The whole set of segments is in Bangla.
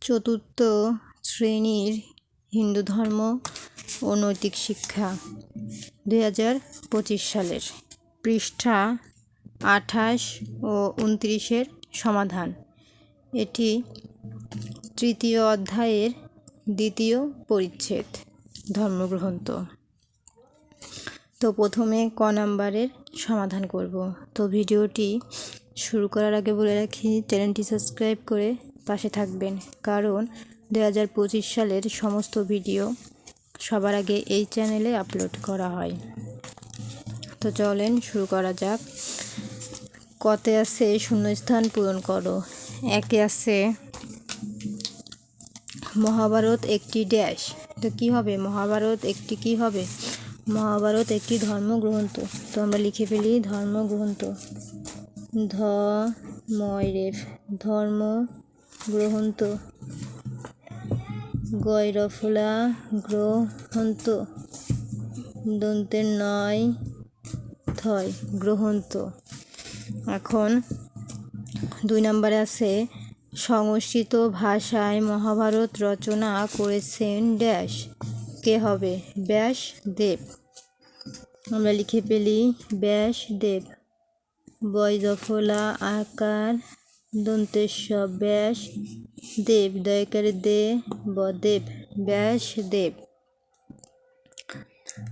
চতুর্থ শ্রেণির হিন্দু ধর্ম ও নৈতিক শিক্ষা দুই হাজার পঁচিশ সালের পৃষ্ঠা আঠাশ ও উনত্রিশের সমাধান। এটি তৃতীয় অধ্যায়ের দ্বিতীয় পরিচ্ছেদ, ধর্মগ্রন্থ। তো প্রথমে ক নাম্বারের সমাধান করব। তো ভিডিওটি শুরু করার আগে বলে রাখি, চ্যানেলটি সাবস্ক্রাইব করে পাশে থাকবেন। কারণ দু হাজার পঁচিশ সালের সমস্ত ভিডিও সবার আগে এই চ্যানেলে আপলোড করা হয়। তো চলেন শুরু করা যাক। কতে আছে শূন্যস্থান পূরণ করো। একে আছে মহাভারত একটি ড্যাশ। তো কি হবে? মহাভারত একটি কি হবে? মহাভারত একটি ধর্মগ্রন্থ। তো আমরা লিখে ফেলি ধর্মগ্রন্থ। ধ, ময়রেফ, ধর্ম গ্রহন্ত গয়রফলা গ্রহন্ত দন্তের নয়, থয় গ্রহন্ত এখন দুই নম্বরে আছে, সংস্কৃত ভাষায় মহাভারত রচনা করেছেন ড্যাশ। কে হবে? ব্যাস দেব। আমরা লিখে পেলি ব্যাস দেব। বৈজফলা আকার দন্তেশ্ব ব্যাস দেব দয়কারে দে বদেব ব্যাস, দেব।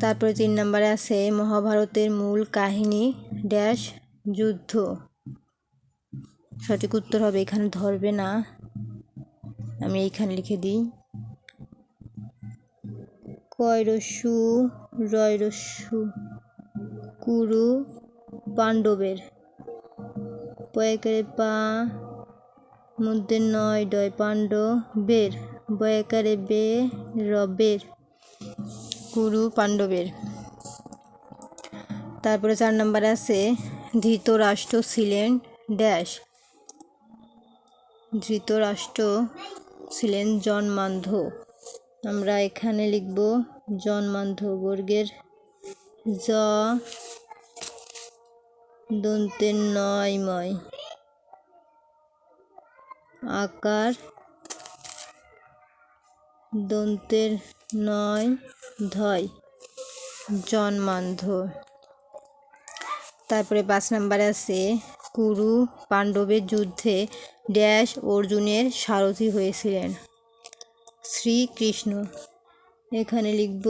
তারপরে তিন নম্বরে আছে, মহাভারতের মূল কাহিনী ড্যাশ যুদ্ধ। সঠিক উত্তর হবে, এখানে ধরবে না। আমি এইখানে লিখে দিই। কয়রস্যু রয়রস্যু কুরু, পাণ্ডবের। পয়কারে পা মধ্যে নয় ডয় পাণ্ড, বের। বয়কারে বে রবের কুরু পাণ্ডবের তারপরে চার নম্বর আছে, ধৃতরাষ্ট্র ছিলেন ড্যাশ। ধৃতরাষ্ট্র ছিলেন জন্মান্ধ। আমরা এখানে লিখব জন্মান্ধ বর্গের জ, দন্তের নয়ময় আকার দন্তের নয়, ধয় জন্মান্ধ তারপরে পাঁচ নাম্বারে আছে, কুরু পাণ্ডবের যুদ্ধে ড্যাশ অর্জুনের সারথি হয়েছিলেন। শ্রীকৃষ্ণ। এখানে লিখব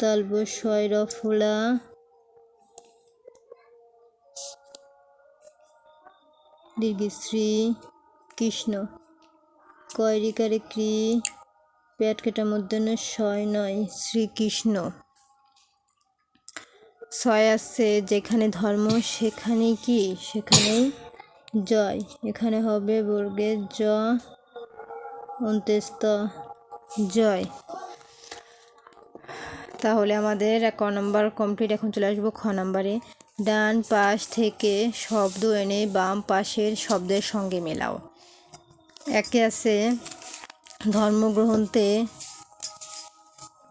তালব শৈরফলা দীর্ঘশ্রী কৃষ্ণ। কয়রিকারে ক্রি পেট কেটার মধ্যে ছয় নয়, শ্রীকৃষ্ণ। ছয় আছে যেখানে ধর্ম, সেখানেই কি? সেখানেই জয়। এখানে হবে বর্গের জ অন্ত্যস্ত জয়। তাহলে আমাদের ক নম্বর কমপ্লিট এখন চলে আসব খ নম্বরে। ডান পাশ থেকে শব্দ এনে বাম পাশের শব্দের সঙ্গে মেলাও। একে আছে ধর্মগ্রন্থে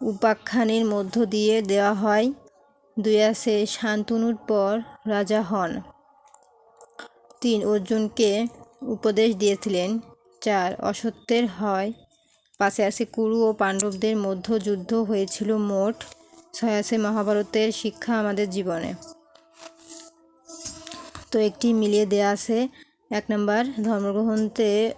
উপাখ্যানের মধ্য দিয়ে দেওয়া হয়। দুই আছে শান্তনুর পর রাজা হন। তিন অর্জুনকে উপদেশ দিয়েছিলেন। চার অসত্যের হয়। পাশে আছে কুরু ও পাণ্ডবদের মধ্য যুদ্ধ হয়েছিল মোট। ছয় আছে মহাভারতের শিক্ষা আমাদের জীবনে। তো একটি মিলিয়ে দেয়া আছে। এক নম্বর, ধর্মগ্রন্থে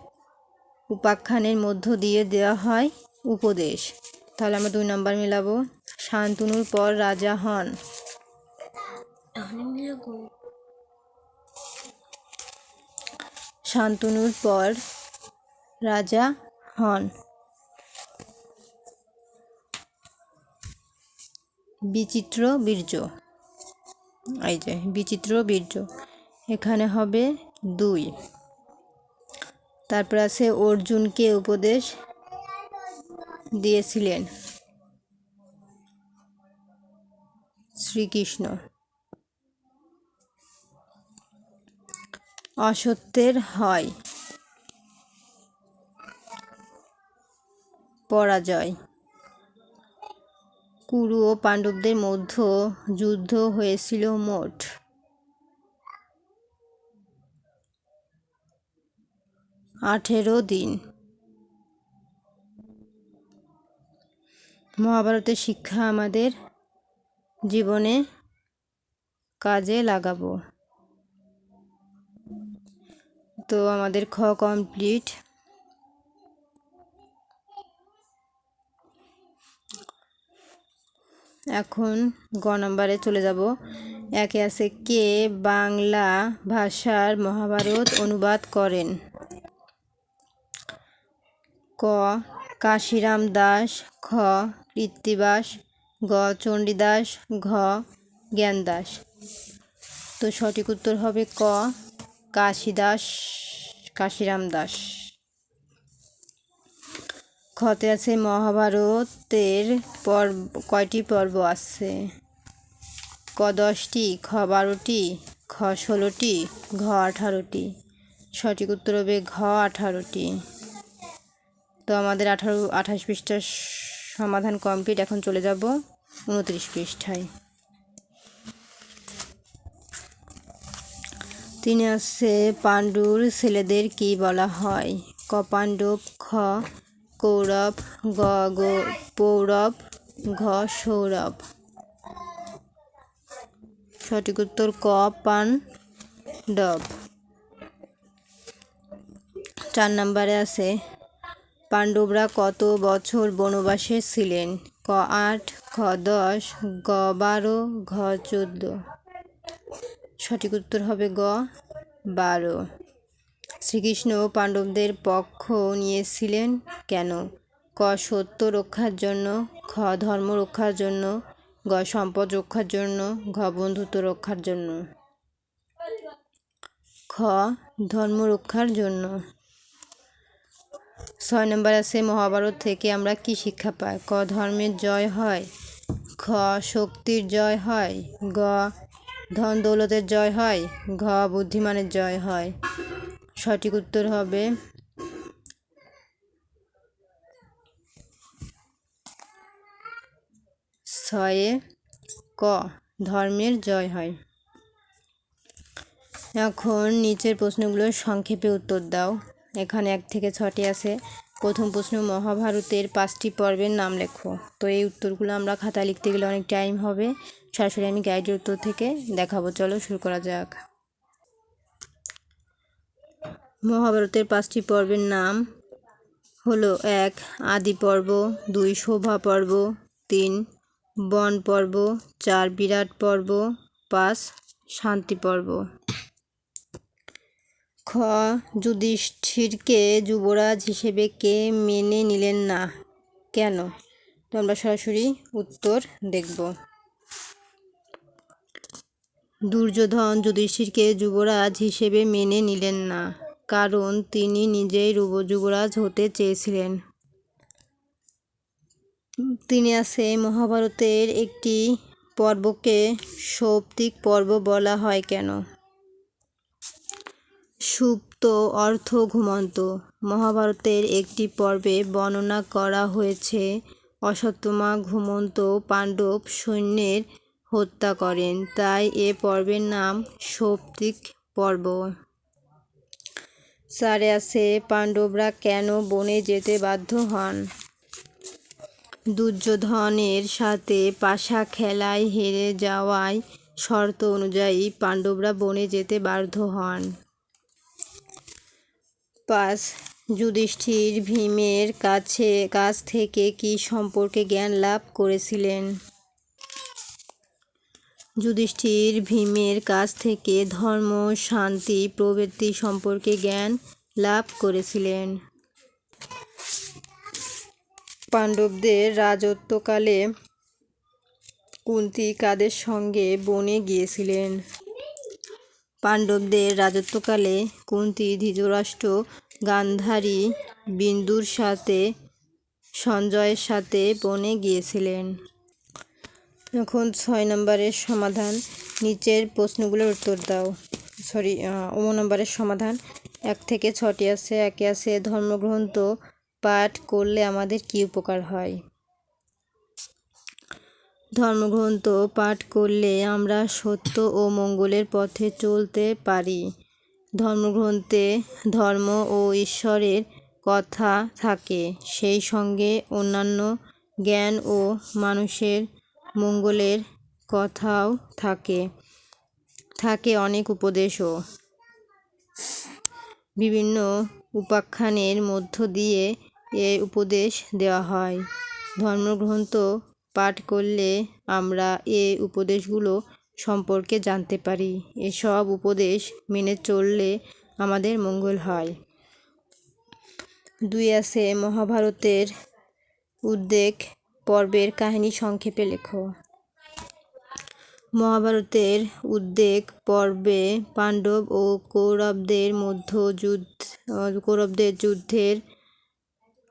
উপাখ্যানের মধ্য দিয়ে দেওয়া হয় উপদেশ। তাহলে আমরা দুই নম্বর মিলাবো। শান্তনুর পর রাজা হন। শান্তনুর পর রাজা হন। বিচিত্র বীর্য। এই যে, বিচিত্র বীর্য। এখানে হবে দুই। তারপর আছে অর্জুনকে উপদেশ দিয়েছিলেন শ্রীকৃষ্ণ। অসত্যের হয়। পরাজয়। কুরু ও পাণ্ডবদের মধ্যে যুদ্ধ হয়েছিল মোট। আঠেরো দিন। মহাভারতের শিক্ষা আমাদের জীবনে কাজে লাগাবো। তো আমাদের খ কমপ্লিট এখন গ নাম্বারে চলে যাব। একে আছে কে বাংলা ভাষার মহাভারত অনুবাদ করেন। ক, কাশিরাম দাস, খ কৃত্তিবাস গ, চণ্ডীদাস, ঘ জ্ঞান দাস তো সঠিক উত্তর হবে ক, কাশিদাস, কাশিরাম দাস। খতে আছে মহাভারতের পর্ব, কয়টি পর্ব আছে? ক দশটি, খ বারোটি, খ ষোলোটি, ঘ আঠারোটি। সঠিক উত্তর হবে ঘ আঠারোটি। তো আমাদের আঠারো, আঠাশ পৃষ্ঠার সমাধান কমপ্লিট। এখন চলে যাব উনত্রিশ পৃষ্ঠায়। তিনি আছে পাণ্ডুর ছেলেদের কি বলা হয়? ক পাণ্ডব খ, কৌরব, গ, গো, পৌরব, ঘ, সৌরভ। সঠিক উত্তর, ক, পাণ্ডব। চার নম্বরে আছে পাণ্ডবরা কত বছর বনবাসে ছিলেন? ক আট, খ দশ, গ বারো, ঘ চোদ্দ। সঠিক উত্তর হবে গ, বারো। শ্রীকৃষ্ণ পাণ্ডবদের পক্ষ নিয়েছিলেন কেন? ক সত্য রক্ষার জন্য, খ ধর্ম রক্ষার জন্য, গ সম্পদ রক্ষার জন্য, ঘ বন্ধুত্ব রক্ষার জন্য। খ ধর্ম রক্ষার জন্য। ছয় নম্বর আছে, মহাভারত থেকে আমরা কি শিক্ষা পাই? ক, ধর্মের জয় হয়। খ, শক্তির জয় হয়। গ, ধন দৌলতের জয় হয়। ঘ, বুদ্ধিমানের জয় হয়। সঠিক উত্তর হবে ছয়ে ক, ধর্মের জয় হয়। এখন নিচের প্রশ্নগুলোর সংক্ষেপে উত্তর দাও। এখানে এক থেকে ছটি আছে। প্রথম প্রশ্ন, মহাভারতের পাঁচটি পর্বের নাম লেখো। তো এই উত্তরগুলো আমরা খাতায় লিখতে গেলে অনেক টাইম হবে। সরাসরি আমি গাইডের উত্তর থেকে দেখাবো। চলো শুরু করা যাক। মহাভারতের পাঁচটি পর্বের নাম হলো এক, আদি পর্ব, দুই, শোভা পর্ব, তিন, বন পর্ব, চার, বিরাট পর্ব, পাঁচ, শান্তি পর্ব। খ যুধিষ্ঠিরকে যুবরাজ হিসেবে কে মেনে নিলেন না? কেন? তো আমরা সরাসরি উত্তর দেখব। দুর্যোধন যুধিষ্ঠিরকে যুবরাজ হিসেবে মেনে নিলেন না, কারণ তিনি নিজেই যুবরাজ হতে চেয়েছিলেন। তিনি আছে মহাভারতের একটি পর্বকে সৌপ্তিক পর্ব বলা হয় কেন? সুপ্ত অর্থ ঘুমন্ত। মহাভারতের একটি পর্বে বর্ণনা করা হয়েছে অশ্বত্থমা ঘুমন্ত পাণ্ডব সৈন্যের হত্যা করেন। তাই এ পর্বের নাম সৌপ্তিক পর্ব। চারে আছে পাণ্ডবরা কেন বনে যেতে বাধ্য হন? দুর্যোধনের সাথে পাশা খেলায় হেরে যাওয়ায় শর্ত অনুযায়ী পাণ্ডবরা বনে যেতে বাধ্য হন। পাঁচ যুধিষ্ঠির ভীমের কাছে, কাছ থেকে কি সম্পর্কে জ্ঞান লাভ করেছিলেন? যুধিষ্ঠির ভীমের কাছ থেকে ধর্ম, শান্তি প্রভৃতি সম্পর্কে জ্ঞান লাভ করেছিলেন। পাণ্ডবদের রাজত্বকালে কুন্তি কাদের সঙ্গে বনে গিয়েছিলেন? পাণ্ডবদের রাজত্বকালে কুন্তি, ধৃতরাষ্ট্র, গান্ধারী বিন্দুর সাথে, সঞ্জয়ের সাথে বনে গিয়েছিলেন। এখন ছয় নম্বরের সমাধান, নিচের প্রশ্নগুলোর উত্তর দাও। সরি ও নম্বরের সমাধান, এক থেকে ছটি আছে, একে আছে ধর্মগ্রন্থ পাঠ করলে আমাদের কী উপকার হয়? ধর্মগ্রন্থ পাঠ করলে আমরা সত্য ও মঙ্গলের পথে চলতে পারি। ধর্মগ্রন্থে ধর্ম ও ঈশ্বরের কথা থাকে। সেই সঙ্গে অন্যান্য জ্ঞান ও মানুষের মঙ্গলের কথাও থাকে। থাকে অনেক উপদেশও। বিভিন্ন উপাখ্যানের মধ্য দিয়ে এ উপদেশ দেওয়া হয়। ধর্মগ্রন্থ পাঠ করলে আমরা এ উপদেশগুলো সম্পর্কে জানতে পারি। এসব উপদেশ মেনে চললে আমাদের মঙ্গল হয়। দুই আছে, মহাভারতের উদ্বেগ, পর্বের কাহিনী সংক্ষেপে লেখো। মহাভারতের উদ্বেগ, পর্বে পাণ্ডব ও কৌরবদের মধ্য যুদ্ধ, কৌরবদের যুদ্ধের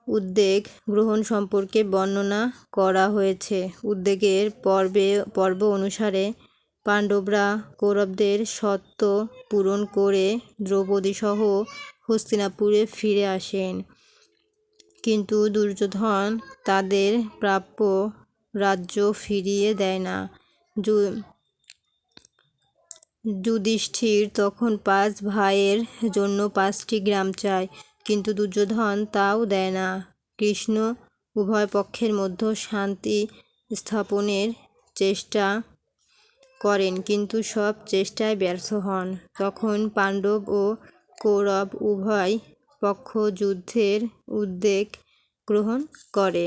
উদ্বেগ গ্রহণ সম্পর্কে বর্ণনা করা হয়েছে। উদ্বেগের পর্বে, পর্ব অনুসারে পাণ্ডবরা কৌরবদের সত্য পূরণ করে দ্রৌপদীসহ হস্তিনাপুরে ফিরে আসেন। কিন্তু দুর্যোধন তাদের প্রাপ্য রাজ্য ফিরিয়ে দেয় না। যুধিষ্ঠির তখন পাঁচ ভাইয়ের জন্য পাঁচটি গ্রাম চায়। কিন্তু দুর্যোধন তাও দেয় না। কৃষ্ণ উভয় পক্ষের মধ্যে শান্তি স্থাপনের চেষ্টা করেন, কিন্তু সব চেষ্টায় ব্যর্থ হন। তখন পাণ্ডব ও কৌরব উভয় পক্ষ যুদ্ধের উদ্যোগ গ্রহণ করে।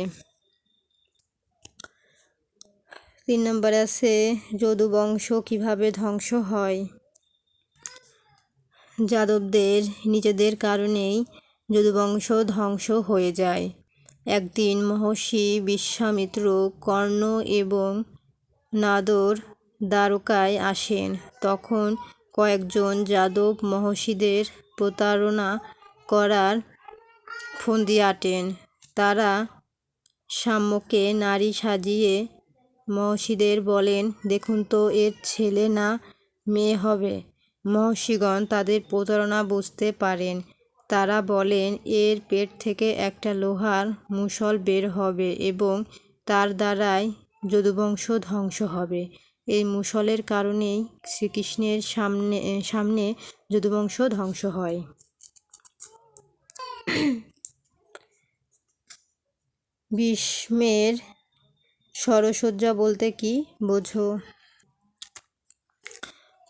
তিন নম্বরে আছে, যদুবংশ কীভাবে ধ্বংস হয়? যাদবদের, নিজেদের কারণেই যদুবংশ ধ্বংস হয়ে যায়। একদিন মহর্ষি বিশ্বামিত্র কর্ণ এবং নাদর দ্বারকায় আসেন। তখন কয়েকজন যাদব মহর্ষিদের প্রতারণা করার ফন্দি আটেন। তারা সাম্যকে নারী সাজিয়ে মহর্ষিদের বলেন, দেখুন তো, এর ছেলে না মেয়ে হবে। মহর্ষিগণ তাদের প্রতারণা বুঝতে পারেন। তারা বলেন, এর পেট থেকে একটা লোহার মুসল বের হবে এবং তার দ্বারাই যদুবংশ ধ্বংস হবে। এই মুসলের কারণেই শ্রীকৃষ্ণের সামনে সামনে যদুবংশ ধ্বংস হয়। ভীষ্মের সরসজ্জা বলতে কি বোঝো?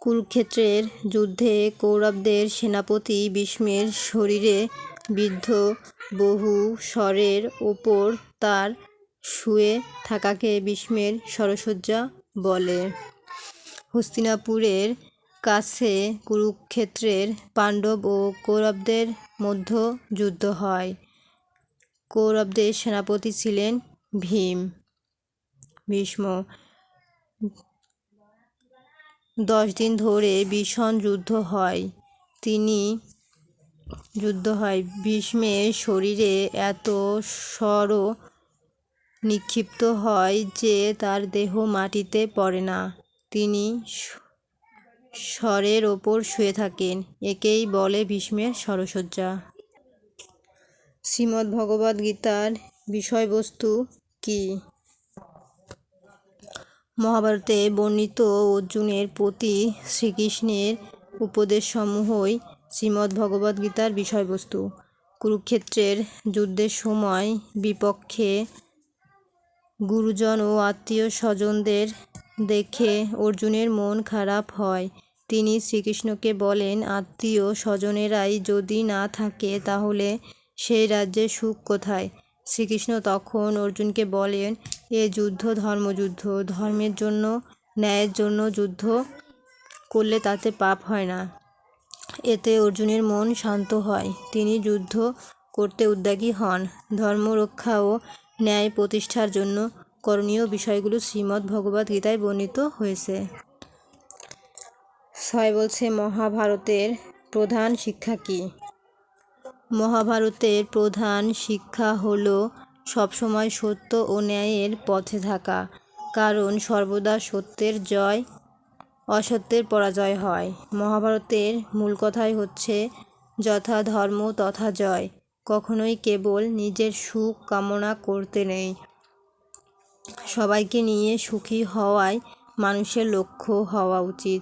কুরুক্ষেত্রের যুদ্ধে কৌরবদের সেনাপতি ভীষ্মের শরীরে বিদ্ধ বহু স্বরের ওপর তার শুয়ে থাকাকে ভীষ্মের সরসজ্জা বলে। হস্তিনাপুরের কাছে কুরুক্ষেত্রের পাণ্ডব ও কৌরবদের মধ্য যুদ্ধ হয়। কৌরবদের সেনাপতি ছিলেন ভীম। ভীষ্ম দশ দিন ধরে ভীষণ যুদ্ধ হয়। তিনি যুদ্ধ হয়। ভীষ্মের শরীরে এত স্বর নিক্ষিপ্ত হয় যে তার দেহ মাটিতে পড়ে না। তিনি স্বরের ওপর শুয়ে থাকেন। একেই বলে ভীষ্মের সরসজ্জা শ্রীমদ্ ভগবদ গীতার বিষয়বস্তু কি? মহাভারতে বর্ণিত অর্জুনের প্রতি শ্রীকৃষ্ণের উপদেশসমূহই শ্রীমদ্ ভগবদ গীতার বিষয়বস্তু। কুরুক্ষেত্রের যুদ্ধের সময় বিপক্ষে গুরুজন ও আত্মীয় স্বজনদের দেখে অর্জুনের মন খারাপ হয়। তিনি শ্রীকৃষ্ণকে বলেন, আত্মীয় স্বজনেরাই যদি না থাকে, তাহলে সেই রাজ্যে সুখ কোথায়? শ্রীকৃষ্ণ তখন অর্জুনকে বলেন, এ যুদ্ধ ধর্মযুদ্ধ ধর্মের জন্য, ন্যায়ের জন্য যুদ্ধ করলে তাতে পাপ হয় না। এতে অর্জুনের মন শান্ত হয়। তিনি যুদ্ধ করতে উদ্যোগী হন। ধর্ম রক্ষা ও ন্যায় প্রতিষ্ঠার জন্য করণীয় বিষয়গুলো শ্রীমদ্ ভগবদ গীতায় বর্ণিত হয়েছে। ছয় বলছে, মহাভারতের প্রধান শিক্ষা কী? মহাভারতের প্রধান শিক্ষা হল সবসময় সত্য ও ন্যায়ের পথে থাকা, কারণ সর্বদা সত্যের জয়, অসত্যের পরাজয় হয়। মহাভারতের মূল কথাই হচ্ছে যথা ধর্ম তথা জয়, কখনোই কেবল নিজের সুখ কামনা করতে নেই। সবাইকে নিয়ে সুখী হওয়াই মানুষের লক্ষ্য হওয়া উচিত,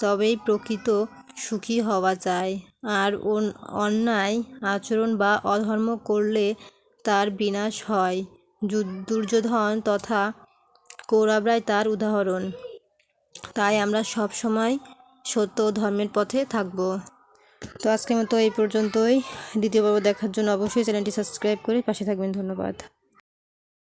তবেই প্রকৃত সুখী হওয়া যায়। আর অন্যায় আচরণ বা অধর্ম করলে তার বিনাশ হয়। দুর্যোধন তথা কৌরবরাই তার উদাহরণ। তাই আমরা সব সময় সত্য ধর্মের পথে থাকব। তো আজকের মতো এই পর্যন্তই। দ্বিতীয় পর্ব দেখার জন্য অবশ্যই চ্যানেলটি সাবস্ক্রাইব করে পাশে থাকবেন। ধন্যবাদ।